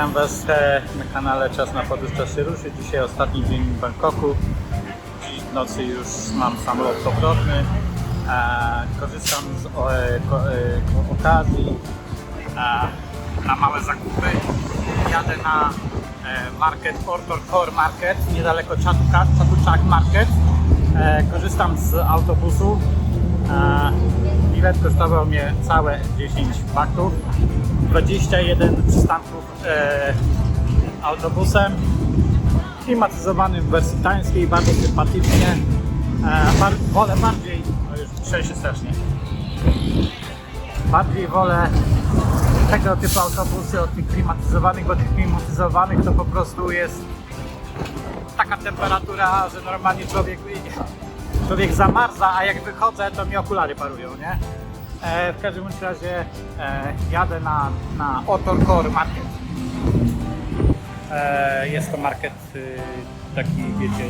Witam Was na kanale Czas na podróż, czas się ruszy. Dzisiaj ostatni dzień w Bangkoku. Dziś w nocy już mam samolot powrotny. Korzystam z e, e, okazji na małe zakupy. Jadę na e, market Ortor Core Market, niedaleko Chatuchak, Market. Korzystam z autobusu. E, bilet kosztował mnie całe 10 bahtów. 21 przystanków e, autobusem klimatyzowanym w wersji tańskiej, bardzo sympatycznie. E, bar, wolę bardziej, no już trzęsie strasznie, bardziej wolę tego typu autobusy od tych klimatyzowanych, bo tych klimatyzowanych to po prostu jest taka temperatura, że normalnie człowiek, człowiek zamarza, a jak wychodzę, to mi okulary parują, nie? E, w każdym razie e, jadę na, na Otor Core Market. E, jest to market y, taki, wiecie,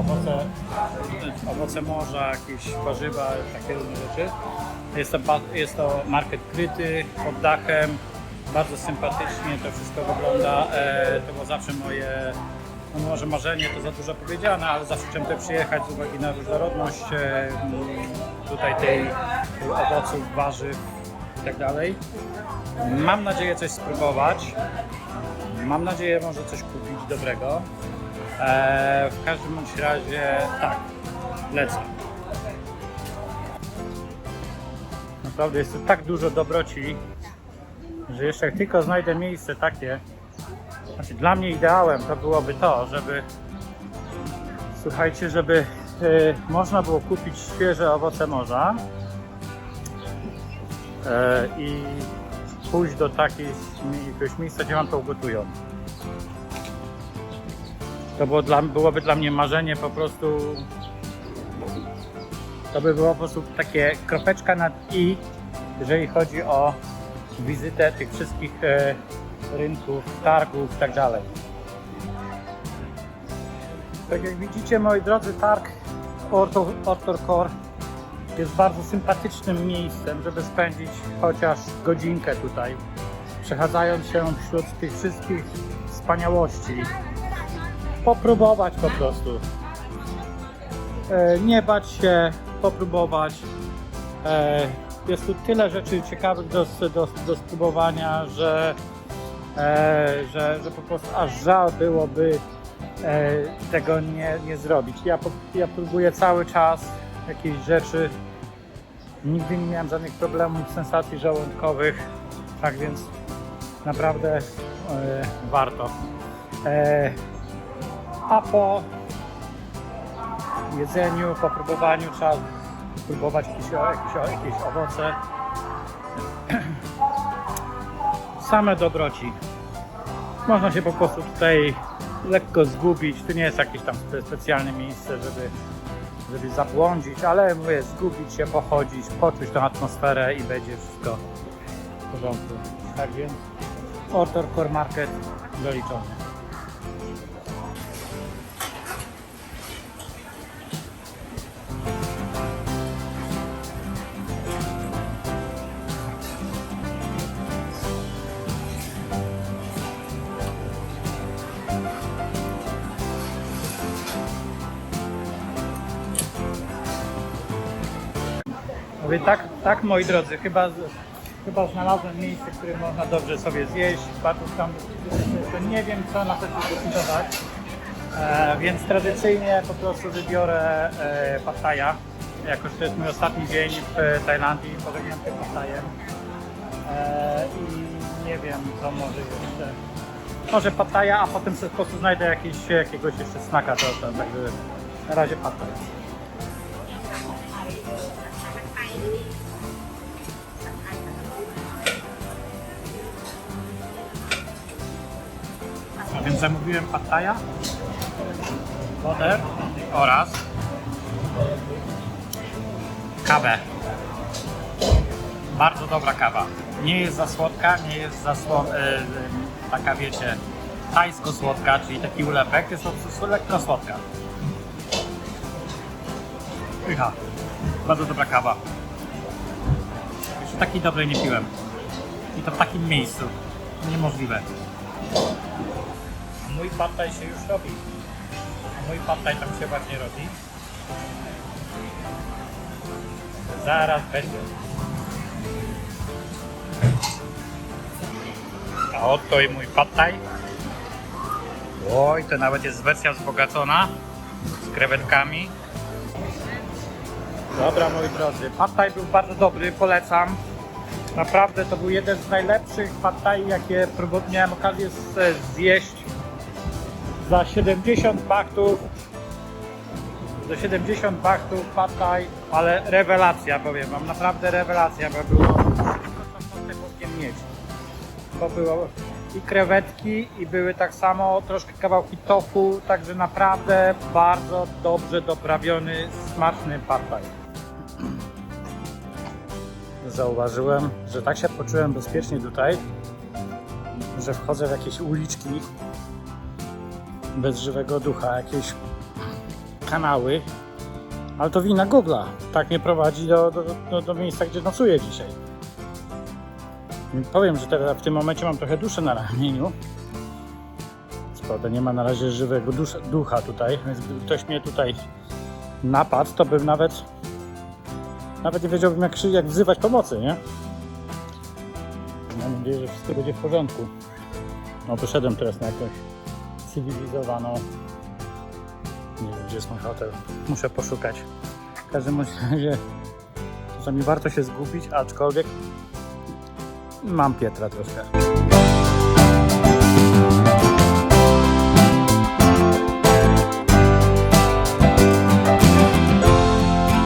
owoce, owoce morza, jakieś warzywa, takie różne rzeczy. Jest to, jest to market kryty, pod dachem, bardzo sympatycznie to wszystko wygląda. E, to było zawsze moje, no może marzenie to za dużo powiedziane, ale zawsze chciałem tutaj przyjechać z uwagi na różnorodność e, m, tutaj tej owoców, warzyw i tak dalej. Mam nadzieję coś spróbować. Mam nadzieję może coś kupić dobrego. E, w każdym bądź razie tak, lecę. Naprawdę jest tu tak dużo dobroci, że jeszcze jak tylko znajdę miejsce takie, znaczy dla mnie ideałem to byłoby to, żeby słuchajcie, żeby y, można było kupić świeże owoce morza e, i pójść do takiej jakiegoś miejsca, gdzie wam to ugotują. To było dla, byłoby dla mnie marzenie po prostu. To by było po prostu takie kropeczka nad i, jeżeli chodzi o wizytę tych wszystkich e, rynków, targów i tak dalej. Tak jak widzicie, moi drodzy, targ Ortor, Ortor Core jest bardzo sympatycznym miejscem, żeby spędzić chociaż godzinkę tutaj, przechadzając się wśród tych wszystkich wspaniałości. Popróbować po prostu. E, Nie bać się, popróbować. E, Jest tu tyle rzeczy ciekawych do, do, do spróbowania, że, że, że po prostu aż żal byłoby e, tego nie, nie zrobić. Ja, ja próbuję cały czas jakieś rzeczy. Nigdy nie miałem żadnych problemów, sensacji żołądkowych, tak więc naprawdę e, warto. E, a po jedzeniu, po próbowaniu trzeba spróbować jakieś, jakieś, jakieś owoce. Same dobroci. Można się po prostu tutaj lekko zgubić. To nie jest jakieś tam spe- specjalne miejsce, żeby, żeby zabłądzić, ale mówię, zgubić się, pochodzić, poczuć tą atmosferę i będzie wszystko w porządku. Tak więc Ortor Core Market doliczony. Mówię, tak, tak moi drodzy, chyba, chyba znalazłem miejsce, w którym można dobrze sobie zjeść. Bardzo tam to nie wiem co na to zdecydować. E, więc tradycyjnie po prostu wybiorę e, Pattaja. Jako, że to jest mój ostatni dzień w Tajlandii, pożegnam się Pattajem. E, I nie wiem co może jeszcze. Może Pattaja, a potem po prostu znajdę jakiś, jakiegoś jeszcze snaka, to, to także na razie Pattaj. A więc zamówiłem pattaja, wodę oraz kawę. Bardzo dobra kawa. Nie jest za słodka, nie jest za sło- e, e, taka wiecie, tajsko-słodka, czyli taki ulepek, jest po prostu lekko słodka. Pycha. Bardzo dobra kawa. Takiej dobrej nie piłem. I to w takim miejscu. Niemożliwe. Mój pattaj się już robi. A mój pattaj tam się właśnie robi. Zaraz będzie. A oto i mój pattaj. Oj, to nawet jest wersja wzbogacona z krewetkami. Dobra moi drodzy, pattaj był bardzo dobry, polecam. Naprawdę to był jeden z najlepszych pattaj, jakie miałem okazję zjeść za 70 bahtów. Za 70 bahtów pattaj, ale rewelacja powiem wam, naprawdę rewelacja, bo było wszystko mieć. Bo było i krewetki i były tak samo troszkę kawałki tofu, także naprawdę bardzo dobrze doprawiony, smaczny pattaj. Zauważyłem, że tak się poczułem bezpiecznie tutaj, że wchodzę w jakieś uliczki bez żywego ducha, jakieś kanały, ale to wina Google'a. Tak mnie prowadzi do, do, do, do miejsca, gdzie nocuję dzisiaj. Powiem, że teraz w tym momencie mam trochę duszę na ramieniu. Co prawda nie ma na razie żywego ducha tutaj, więc gdyby ktoś mnie tutaj napadł, to bym nawet nawet nie wiedziałbym jak, jak wzywać pomocy, nie? Mam nadzieję, że wszystko będzie w porządku. No poszedłem teraz na jakąś cywilizowaną nie wiem gdzie jest mój hotel. Muszę poszukać. W każdym razie czasami warto się zgubić, aczkolwiek mam Pietra troszkę.